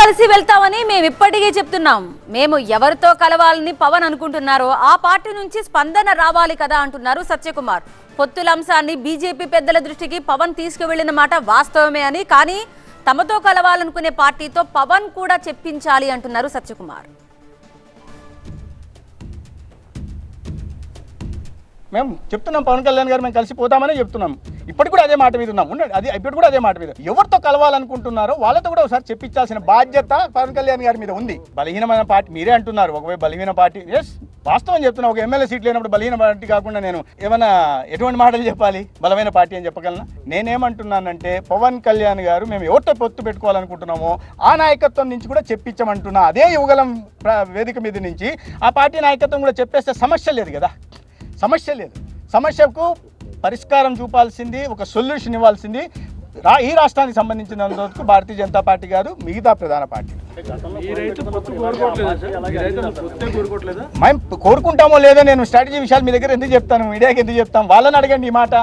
కలిసి వెళ్తామని మేము ఇప్పటికీ చెప్తున్నాం. మేము ఎవరితో కలవాలని పవన్ అనుకుంటున్నారో ఆ పార్టీ నుంచి స్పందన రావాలి కదా అంటున్నారు సత్యకుమార్. పొత్తుల అంశాన్ని బీజేపీ పెద్దల దృష్టికి పవన్ తీసుకువెళ్ళిన మాట వాస్తవమే అని కానీ తమతో కలవాలనుకునే పార్టీతో పవన్ కూడా చెప్పించాలి అంటున్నారు సత్యకుమార్. మేము చెప్తున్నాం పవన్ కళ్యాణ్ గారు మేము కలిసి పోతామని చెప్తున్నాం. ఇప్పటికి కూడా అదే మాట మీద ఉన్నాం. ఉండండి అది ఇప్పటికి కూడా అదే మాట మీద. ఎవరితో కలవాలనుకుంటున్నారో వాళ్ళతో కూడా ఒకసారి చెప్పించాల్సిన బాధ్యత పవన్ కళ్యాణ్ గారి మీద ఉంది. బలహీనమైన పార్టీ మీరే అంటున్నారు ఒకవైపు బలహీన పార్టీ. ఎస్ వాస్తవం చెప్తున్నా ఒక ఎమ్మెల్యే సీట్ లేనప్పుడు బలహీన పార్టీ కాకుండా నేను ఏమైనా ఎటువంటి మాటలు చెప్పాలి? బలమైన పార్టీ అని చెప్పగలనా? నేనేమంటున్నానంటే పవన్ కళ్యాణ్ గారు మేము ఎవరితో పొత్తు పెట్టుకోవాలనుకుంటున్నామో ఆ నాయకత్వం నుంచి కూడా చెప్పించమంటున్నా. అదే యువగలం ప్ర- వేదిక మీద నుంచి ఆ పార్టీ నాయకత్వం కూడా చెప్పేస్తే సమస్య లేదు కదా. సమస్య లేదు. సమస్యకు పరిష్కారం చూపాల్సింది ఒక సొల్యూషన్ ఇవ్వాల్సింది రా ఈ రాష్ట్రానికి సంబంధించినందుకు భారతీయ జనతా పార్టీ కాదు మిగతా ప్రధాన పార్టీ మేము కోరుకుంటామో లేదో నేను స్ట్రాటజీ విషయాలు మీ దగ్గర ఎందుకు చెప్తాను మీడియాకి ఎందుకు చెప్తాం? వాళ్ళని అడగండి ఈ మాట.